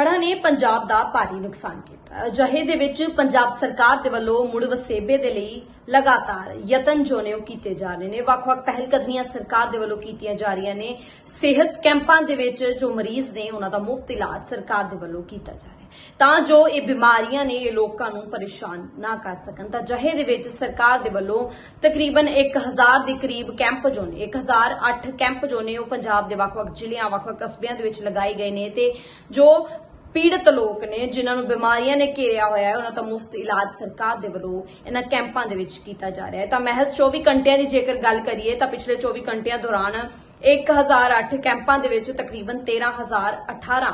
ਹੜ੍ਹਾਂ ਨੇ ਪੰਜਾਬ ਦਾ ਭਾਰੀ ਨੁਕਸਾਨ ਕੀਤਾ। ਅਜਿਹੇ ਦੇ ਵਿੱਚ ਪੰਜਾਬ ਸਰਕਾਰ ਦੇ ਵੱਲੋਂ ਮੁੜ ਵਸੇਬੇ ਦੇ ਲਈ ਲਗਾਤਾਰ ਯਤਨ ਉਹ ਕੀਤੇ ਜਾ ਰਹੇ ਨੇ। ਵੱਖ-ਵੱਖ ਪਹਿਲਕਦਮੀਆਂ ਸਰਕਾਰ ਦੇ ਵੱਲੋਂ ਕੀਤੀਆਂ ਜਾ ਰਹੀਆਂ ਨੇ। ਸਿਹਤ ਕੈਂਪਾਂ ਦੇ ਵਿੱਚ ਜੋ ਮਰੀਜ਼ ਨੇ, ਉਹਨਾਂ ਦਾ ਮੁਫਤ ਇਲਾਜ ਸਰਕਾਰ ਦੇ ਵੱਲੋਂ ਕੀਤਾ ਜਾ ਰਿਹਾ ਤਾਂ ਜੋ ਇਹ ਬਿਮਾਰੀਆਂ ਨੇ, ਇਹ ਲੋਕਾਂ ਨੂੰ ਪਰੇਸ਼ਾਨ ਨਾ ਕਰ ਸਕਣ। ਤਾਂ ਜਹੇ ਦੇ ਵਿੱਚ ਸਰਕਾਰ ਦੇ ਵੱਲੋਂ ਤਕਰੀਬਨ 1000 ਦੇ ਕਰੀਬ ਕੈਂਪ ਜੋ ਨੇ 1008 ਕੈਂਪ ਜੋ ਨੇ, ਉਹ ਪੰਜਾਬ ਦੇ ਵੱਖ-ਵੱਖ ਜ਼ਿਲ੍ਹਿਆਂ, ਵੱਖ-ਵੱਖ ਕਸਬਿਆਂ ਦੇ ਵਿੱਚ ਲਗਾਏ ਗਏ ਨੇ ਤੇ ਜੋ ਪੀੜਤ ਲੋਕ ਨੇ ਜਿਨ੍ਹਾਂ ਨੂੰ ਬਿਮਾਰੀਆਂ ਨੇ ਘੇਰਿਆ ਹੋਇਆ ਹੈ, ਉਹਨਾਂ ਦਾ ਮੁਫਤ ਇਲਾਜ ਸਰਕਾਰ ਦੇ ਵੱਲੋਂ ਇਹਨਾਂ ਕੈਂਪਾਂ ਦੇ ਵਿੱਚ ਕੀਤਾ ਜਾ ਰਿਹਾ ਹੈ। ਤਾਂ ਮਹਿਜ਼ 24 ਘੰਟਿਆਂ ਦੀ ਜੇਕਰ ਗੱਲ ਕਰੀਏ ਤਾਂ ਪਿਛਲੇ 24 ਘੰਟਿਆਂ ਦੌਰਾਨ 1008 ਕੈਂਪਾਂ ਦੇ ਵਿੱਚ ਤਕਰੀਬਨ 13018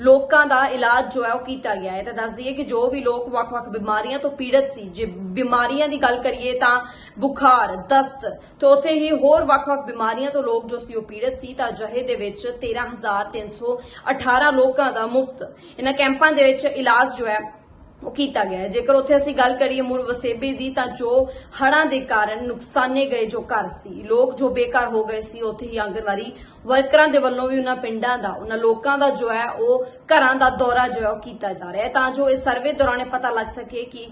ਲੋਕਾਂ ਦਾ ਇਲਾਜ ਜੋ ਹੈ ਉਹ ਕੀਤਾ ਗਿਆ ਹੈ। ਤਾਂ ਦੱਸ ਦਈਏ ਕਿ ਜੋ ਵੀ ਲੋਕ ਵੱਖ-ਵੱਖ ਬਿਮਾਰੀਆਂ ਤੋਂ ਪੀੜਤ ਸੀ, ਜੇ ਬਿਮਾਰੀਆਂ ਦੀ ਗੱਲ ਕਰੀਏ ਤਾਂ ਬੁਖਾਰ, ਦਸਤ ਤੇ ਉੱਥੇ ਹੀ ਹੋਰ ਵੱਖ-ਵੱਖ ਬਿਮਾਰੀਆਂ ਤੋਂ ਲੋਕ ਜੋ ਸੀ ਉਹ ਪੀੜਤ ਸੀ, ਤਾਂ ਜਹੇ ਦੇ ਵਿੱਚ 13318 ਲੋਕਾਂ ਦਾ ਮੁਫਤ ਇਹਨਾਂ ਕੈਂਪਾਂ ਦੇ ਵਿੱਚ ਇਲਾਜ ਜੋ ਹੈ, ਉਹ ਕੀਤਾ ਗਿਆ ਜੇਕਰ ਉੱਥੇ ਅਸੀਂ ਗੱਲ ਕਰੀਏ ਮੁਰ ਵਸੇਬੇ ਦੀ, ਤਾਂ ਜੋ ਹੜਾਂ ਦੇ ਕਾਰਨ ਨੁਕਸਾਨੇ ਗਏ ਜੋ ਘਰ ਸੀ, ਲੋਕ ਜੋ ਬੇਕਾਰ ਹੋ ਗਏ ਸੀ, ਉੱਥੇ ਹੀ ਆਂਗਨਵਾੜੀ ਵਰਕਰਾਂ ਦੇ ਵੱਲੋਂ ਵੀ ਉਹਨਾਂ ਪਿੰਡਾਂ ਦਾ, ਉਹਨਾਂ ਲੋਕਾਂ ਦਾ ਜੋ ਹੈ, ਉਹ ਘਰਾਂ ਦਾ ਦੌਰਾ ਜੋ ਹੈ, ਉਹ ਕੀਤਾ ਜਾ ਰਿਹਾ ਹੈ। ਤਾਂ ਜੋ ਇਸ ਸਰਵੇ ਦੌਰਾਨ ਪਤਾ ਲੱਗ ਸਕੇ ਕਿ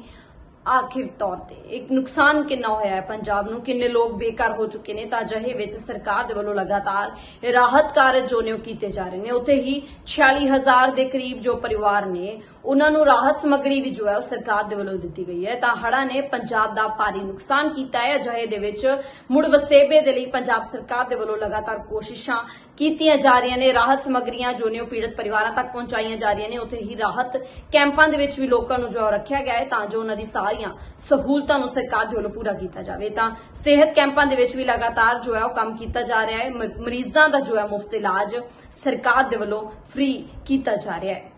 ਆਖਿਰ ਤੌਰ ਤੇ। ਇੱਕ ਨੁਕਸਾਨ ਕਿੰਨਾ ਹੋਇਆ ਹੈ ਪੰਜਾਬ ਨੂੰ? ਕਿੰਨੇ ਲੋਕ ਬੇਕਾਰ ਹੋ ਚੁੱਕੇ ਨੇ? ਤਾਂ ਜਹੇ ਵਿੱਚ ਸਰਕਾਰ ਦੇ ਵੱਲੋਂ ਲਗਾਤਾਰ ਇਹ ਰਾਹਤ ਕਾਰਜ ਜੋ ਨੇ ਉਹ ਕੀਤੇ ਜਾ ਰਹੇ ਨੇ, ਉੱਥੇ ਹੀ 46000 ਦੇ ਕਰੀਬ ਜੋ ਪਰਿਵਾਰ ਨੇ ਉਹਨਾਂ ਨੂੰ ਰਾਹਤ ਸਮੱਗਰੀ ਵੀ ਜੋ ਹੈ ਉਹ ਸਰਕਾਰ ਦੇ ਵੱਲੋਂ ਦਿੱਤੀ ਗਈ ਹੈ। ਤਾਂ ਹੜ੍ਹਾਂ ਨੇ ਪੰਜਾਬ ਦਾ ਭਾਰੀ ਨੁਕਸਾਨ ਕੀਤਾ ਹੈ। ਅਜਿਹੇ ਦੇ ਵਿੱਚ ਮੁੜ ਵਸੇਬੇ ਦੇ ਲਈ ਪੰਜਾਬ ਸਰਕਾਰ ਦੇ ਵੱਲੋਂ ਲਗਾਤਾਰ ਕੋਸ਼ਿਸ਼ਾਂ ਕੀਤੀਆਂ ਜਾ ਰਹੀਆਂ ਨੇ। ਰਾਹਤ ਸਮੱਗਰੀਆਂ ਜੋ ਨੇ ਉਹ ਪੀੜਤ ਪਰਿਵਾਰਾਂ ਤੱਕ ਪਹੁੰਚਾਈਆਂ ਜਾ ਰਹੀਆਂ ਨੇ। ਉੱਥੇ ਹੀ ਰਾਹਤ ਕੈਂਪਾਂ ਦੇ ਵਿੱਚ ਵੀ ਲੋਕਾਂ ਨੂੰ ਜੋ ਰੱਖਿਆ ਗਿਆ ਹੈ ਤਾਂ ਜੋ ਉਹਨਾਂ ਦੀ ਸਾਰੀਆਂ ਸਹੂਲਤਾਂ ਨੂੰ ਸਰਕਾਰ ਦੇ ਵੱਲੋਂ ਪੂਰਾ ਕੀਤਾ ਜਾਵੇ। ਤਾਂ ਸਿਹਤ ਕੈਂਪਾਂ ਦੇ ਵਿੱਚ ਵੀ ਲਗਾਤਾਰ ਜੋ ਹੈ ਉਹ ਕੰਮ ਕੀਤਾ ਜਾ ਰਿਹਾ ਹੈ। ਮਰੀਜ਼ਾਂ ਦਾ ਜੋ ਹੈ ਮੁਫਤ ਇਲਾਜ ਸਰਕਾਰ ਦੇ ਵੱਲੋਂ ਫ੍ਰੀ ਕੀਤਾ ਜਾ ਰਿਹਾ ਹੈ।